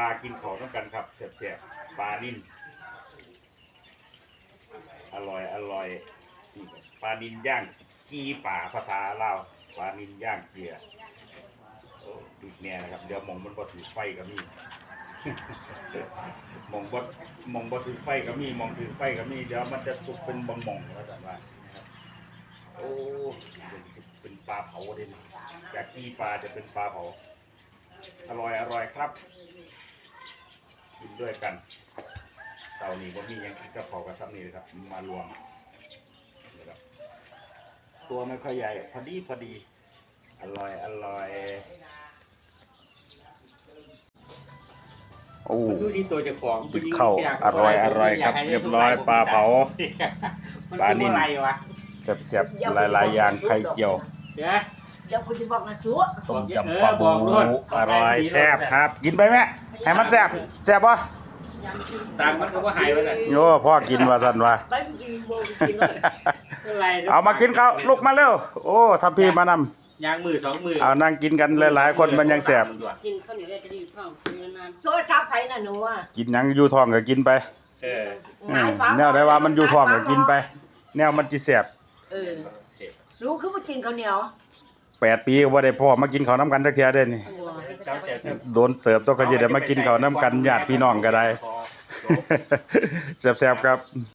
ลากินเขาต้องกันครับเสียบๆปลานิ่มอร่อยอร่อยปลานินย่างกีป่าภาษาลาวปลานินย่างเกลือดีแน่นะครับ เดี๋ยวมองมันบ่ถือไฟกับมีมองบ่มองบ่ถือไฟกับมีมองถือไฟกับมีเดี๋ยวมันจะสุกเป็นบองหมองว่าสันว่าโอ้เป็นเป็นปลาเผาเด่นจากกีปลาจะเป็นปลาเผาอร่อยอร่อยครับ กินด้วยกันเตานี้ผมมีหยังกินกับเผากับซ้ำนี่เลยครับ มารวมนะครับตัวไม่ค่อยใหญ่พอดีพอดีอร่อยอร่อยโอ้มันดูที่ตัวเจ้าของกินข้าวอร่อยอร่อยครับ เรียบร้อยปลาเผา ปลานิ่มอะไรวะเสียบๆหลายๆอย่างไข่เจียว เดี๋ยว เดี๋ยวคุณจะบอกนะสัวต้มยำปลาบูอร่อยแซ่บครับ กินไปไหมให้มันแซ่บแซ่บปะตังค์มันก็ว่าหายไปเลยโย่พ่อกินว่าสันว่าไม่กินโมกินเลยอะไรเอามากินข้าวลุกมาเร็วโอ้ทำพี่มานยางมือสองมือำเอานั่งกินกันหลายๆคนมันยังแซ่บกินข้าวเหนียวจะดีท้องกินนานโทษทับไผน่ะหนูอะกินหยังอยู่ท้องก็กินไปเอออืมแนวได้ว่ามันอยู่ท้องก็กินไป แนวมันจิแซ่บเออรู้คือว่ากินข้าวเหนียว แปดปีก็บ่ได้พ่อมากินข้าวน้ำกันจักเทียเด้นี่เจ้าเจ้าเจ้าโดนเติบต้องก็จะได้มากินข้าวน้ำกันญาติพี่น้องก็ได้พอแซ่บๆครับ